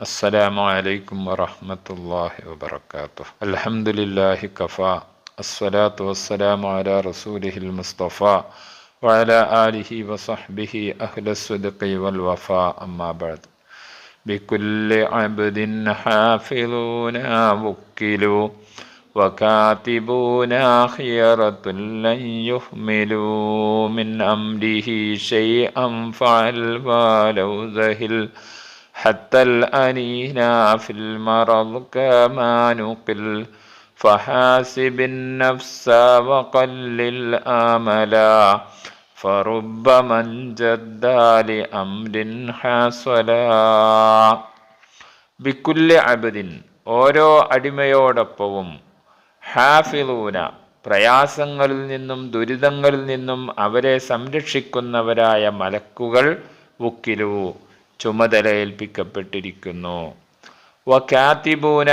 السلام عليكم ورحمة الله وبركاته الحمد لله كفى الصلاة والسلام على رسوله المصطفى وعلى آله وصحبه أهل الصدق والوفاء أما بعد بكل عبد حافظون وكلوا وكاتبون خيرة لن يهملوا من أمره شيئا فعل ولو ذهل حتى الأنينا في المرض كما نقل فحاسب النفس وقلل آملا فرب من جدى لأمر حاصلا ബിക്കുല്ല് അബദിൻ ഓരോ അടിമയോടൊപ്പവും ഹാഫിലൂന പ്രയാസങ്ങളിൽ നിന്നും ദുരിതങ്ങളിൽ നിന്നും അവരെ സംരക്ഷിക്കുന്നവരായ മലക്കുകൾ വുക്കിലു ചുമതല ഏൽപ്പിക്കപ്പെട്ടിരിക്കുന്നു വ കാത്തിബൂന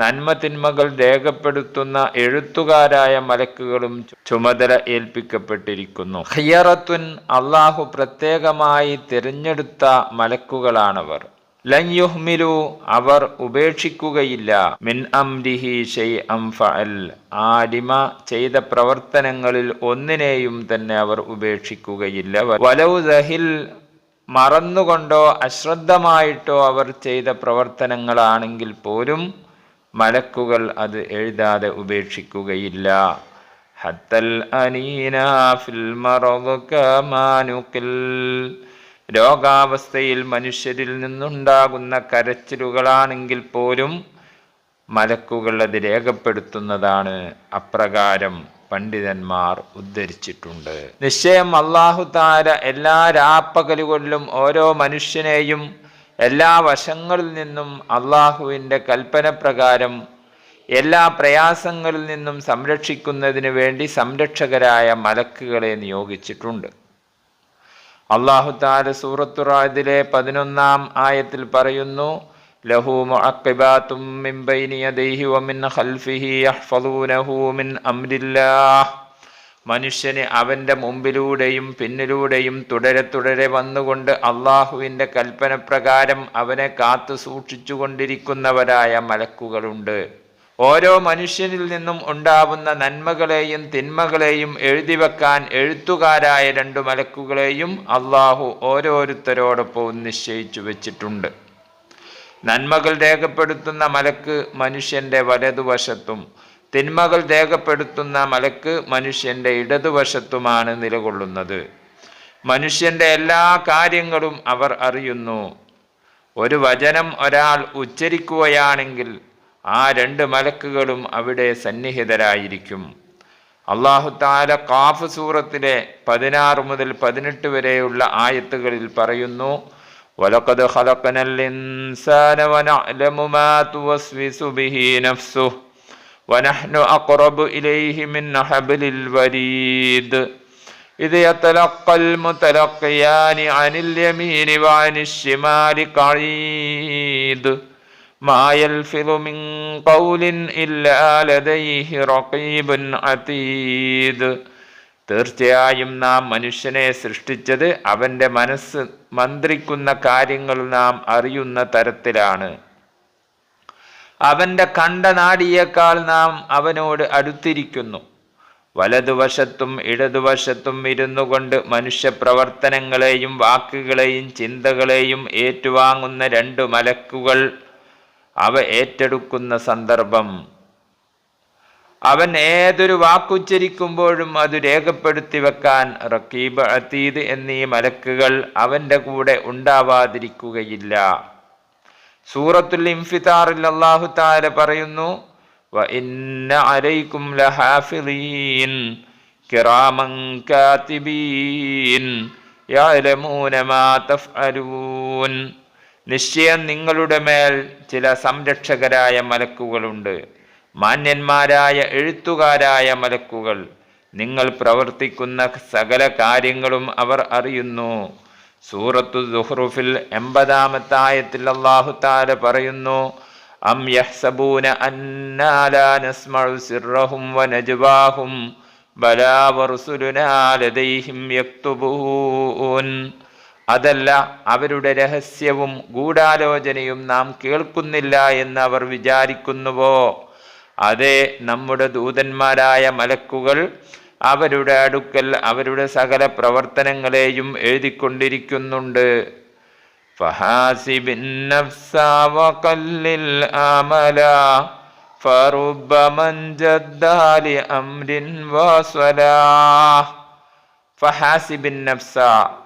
നന്മ തിന്മകൾ രേഖപ്പെടുത്തുന്ന എഴുത്തുകാരായ മലക്കുകളും ചുമതല ഏൽപ്പിക്കപ്പെട്ടിരിക്കുന്നു. ഖിയറത്തുൻ അള്ളാഹു പ്രത്യേകമായി തിരഞ്ഞെടുത്ത മലക്കുകളാണവർ. ലൻയുഹ്മിലു അവർ ഉപേക്ഷിക്കുകയില്ല. മിൻ അംരിഹി ഷെയ് അം ഫഅൽ ആ അടിമ ചെയ്ത പ്രവർത്തനങ്ങളിൽ ഒന്നിനെയും തന്നെ അവർ ഉപേക്ഷിക്കുകയില്ല. വലൗ ദഹിൽ മറന്നുകൊണ്ടോ അശ്രദ്ധമായിട്ടോ അവർ ചെയ്ത പ്രവർത്തനങ്ങളാണെങ്കിൽ പോലും മലക്കുകൾ അത് എഴുതാതെ ഉപേക്ഷിക്കുകയില്ല. ഹത്തൽ അനീന ഫിൽ മറദ് കമാനുക്കിൽ രോഗാവസ്ഥയിൽ മനുഷ്യരിൽ നിന്നുണ്ടാകുന്ന കരച്ചിലുകളാണെങ്കിൽ പോലും മലക്കുകൾ അത് രേഖപ്പെടുത്തുന്നതാണ് അപ്രകാരം. പണ്ഡിതന്മാർ ഉദ്ധരിച്ചിട്ടുണ്ട്. നിശ്ചയം അള്ളാഹു താര എല്ലാ രാപ്പകലുകളിലും ഓരോ മനുഷ്യനെയും എല്ലാ വശങ്ങളിൽ നിന്നും അള്ളാഹുവിന്റെ കൽപ്പന പ്രകാരം എല്ലാ പ്രയാസങ്ങളിൽ നിന്നും സംരക്ഷിക്കുന്നതിന് വേണ്ടി സംരക്ഷകരായ മലക്കുകളെ നിയോഗിച്ചിട്ടുണ്ട്. അള്ളാഹു താല സൂറത്തുറാദിലെ പതിനൊന്നാം ആയത്തിൽ പറയുന്നു ലഹു من بين يديه ومن خلفه ഖൽഫിഹി من മിൻ الله മനുഷ്യന് അവന്റെ മുമ്പിലൂടെയും പിന്നിലൂടെയും തുടരെ തുടരെ വന്നുകൊണ്ട് അള്ളാഹുവിന്റെ കൽപ്പനപ്രകാരം അവനെ കാത്തു സൂക്ഷിച്ചു കൊണ്ടിരിക്കുന്നവരായ മലക്കുകളുണ്ട്. ഓരോ മനുഷ്യനിൽ നിന്നും ഉണ്ടാവുന്ന നന്മകളെയും തിന്മകളെയും എഴുതി വെക്കാൻ എഴുത്തുകാരായ രണ്ടു മലക്കുകളെയും അള്ളാഹു ഓരോരുത്തരോടൊപ്പവും നിശ്ചയിച്ചു വെച്ചിട്ടുണ്ട്. നന്മകൾ രേഖപ്പെടുത്തുന്ന മലക്ക് മനുഷ്യന്റെ വലതുവശത്തും തിന്മകൾ രേഖപ്പെടുത്തുന്ന മലക്ക് മനുഷ്യന്റെ ഇടതുവശത്തുമാണ് നിലകൊള്ളുന്നത്. മനുഷ്യന്റെ എല്ലാ കാര്യങ്ങളും അവർ അറിയുന്നു. ഒരു വചനം ഒരാൾ ഉച്ചരിക്കുകയാണെങ്കിൽ ആ രണ്ട് മലക്കുകളും അവിടെ സന്നിഹിതരായിരിക്കും. അള്ളാഹു താല കാഫ് സൂറത്തിലെ പതിനാറ് മുതൽ പതിനെട്ട് വരെയുള്ള ആയത്തുകളിൽ പറയുന്നു وَلَقَدْ خَلَقْنَا الْإِنسَانَ وَنَعْلَمُ مَا تُوَسْوِسُ بِهِ نَفْسُهُ وَنَحْنُ أَقْرَبُ إِلَيْهِ مِنْ حَبْلِ الْوَرِيدِ إذ يتلقى المتلقيان عن اليمين وعن الشمال قعيد ما يلفظ من قول إلا لديه رقيب عتيد തീർച്ചയായും നാം മനുഷ്യനെ സൃഷ്ടിച്ചത് അവന്റെ മനസ്സ് മന്ത്രിക്കുന്ന കാര്യങ്ങൾ നാം അറിയുന്ന തരത്തിലാണ്. അവന്റെ കണ്ടനാടിയേക്കാൾ നാം അവനോട് അടുത്തിരിക്കുന്നു. വലതുവശത്തും ഇടതുവശത്തും ഇരുന്നു കൊണ്ട് മനുഷ്യ പ്രവർത്തനങ്ങളെയും വാക്കുകളെയും ചിന്തകളെയും ഏറ്റുവാങ്ങുന്ന രണ്ട് മലക്കുകൾ അവ ഏറ്റെടുക്കുന്ന സന്ദർഭം. അവൻ ഏതൊരു വാക്കുച്ചരിക്കുമ്പോഴും അത് രേഖപ്പെടുത്തി വെക്കാൻ റക്കീബ് അതീദ് എന്നീ മലക്കുകൾ അവന്റെ കൂടെ ഉണ്ടാവാതിരിക്കുകയില്ല. സൂറത്തുൽ ഇംഫിതാറിൽ അള്ളാഹു താല പറയുന്നു അലൈക്കും കിറാമൻ മാ തഫ്അലൂൻ. നിശ്ചയം നിങ്ങളുടെ മേൽ ചില സംരക്ഷകരായ മലക്കുകളുണ്ട്. മാന്യന്മാരായ എഴുത്തുകാരായ മലക്കുകൾ. നിങ്ങൾ പ്രവർത്തിക്കുന്ന സകല കാര്യങ്ങളും അവർ അറിയുന്നു. സൂറത്തു ദുഹ്റുഫിൽ എൺപതാമത്തെ ആയത്തിൽ അള്ളാഹു താല പറയുന്നു അം യഹ്സബൂന അന്നാലാ നസ്മഉ സിർറഹും വനജ്വാഹും ബലാ വറുസുലുനാ ലദൈഹിം യക്തുബൂൻ. അതല്ല അവരുടെ രഹസ്യവും ഗൂഢാലോചനയും നാം കേൾക്കുന്നില്ല എന്ന് അവർ വിചാരിക്കുന്നുവോ? അതെ നമ്മുടെ ദൂതന്മാരായ മലക്കുകൾ അവരുടെ അടുക്കൽ അവരുടെ സകല പ്രവർത്തനങ്ങളെയും എഴുതിക്കൊണ്ടിരിക്കുന്നുണ്ട്.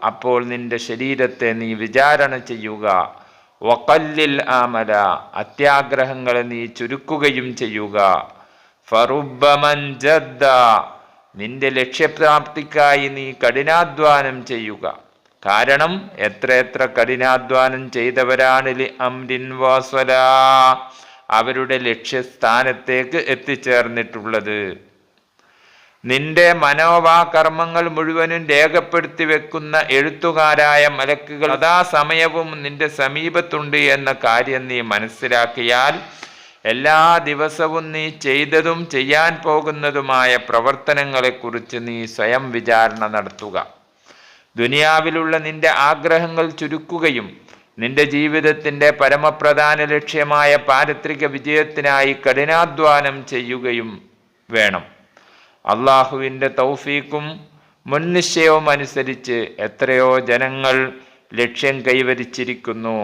അപ്പോൾ നിന്റെ ശരീരത്തെ നീ വിചാരണ ചെയ്യുക. വക്കല്ലിൽ ആമല അത്യാഗ്രഹങ്ങളെ നീ ചുരുക്കുകയും ചെയ്യുക. ഫറുബമൻ ജദ്ദ നിന്റെ ലക്ഷ്യപ്രാപ്തിക്കായി നീ കഠിനാധ്വാനം ചെയ്യുക. കാരണം എത്ര എത്ര കഠിനാധ്വാനം ചെയ്തവരാണ് അംരിൻ വാസ്വല അവരുടെ ലക്ഷ്യസ്ഥാനത്തേക്ക് എത്തിച്ചേർന്നിട്ടുള്ളത്. നിന്റെ മനോവാകർമ്മങ്ങൾ മുഴുവനും രേഖപ്പെടുത്തി വെക്കുന്ന എഴുത്തുകാരായ മലക്കുകൾ അതാ സമയവും നിന്റെ സമീപത്തുണ്ട് എന്ന കാര്യം നീ മനസ്സിലാക്കിയാൽ എല്ലാ ദിവസവും നീ ചെയ്തതും ചെയ്യാൻ പോകുന്നതുമായ പ്രവർത്തനങ്ങളെക്കുറിച്ച് നീ സ്വയം വിചാരണ നടത്തുക. ദുനിയാവിലുള്ള നിന്റെ ആഗ്രഹങ്ങൾ ചുരുക്കുകയും നിന്റെ ജീവിതത്തിന്റെ പരമപ്രധാന ലക്ഷ്യമായ പാരത്രിക വിജയത്തിനായി കഠിനാധ്വാനം ചെയ്യുകയും വേണം. അള്ളാഹുവിന്റെ തൗഫീക്കും മുൻനിശ്ചയവും അനുസരിച്ച് എത്രയോ ജനങ്ങൾ ലക്ഷ്യം കൈവരിച്ചിരിക്കുന്നു.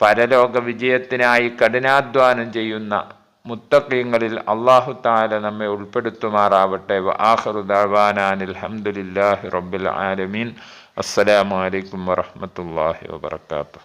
പരലോക വിജയത്തിനായി കഠിനാധ്വാനം ചെയ്യുന്ന മുത്തക്കീങ്ങളിൽ അള്ളാഹു താല നമ്മെ ഉൾപ്പെടുത്തുമാറാവട്ടെ. ആഹ്റു ദാവാനാൻ അലഹമുല്ലാഹി റബ്ബിൽ ആലമീൻ. അസ്സലാമു അലൈക്കും വറഹമത്തല്ലാഹി വബർക്കാത്തു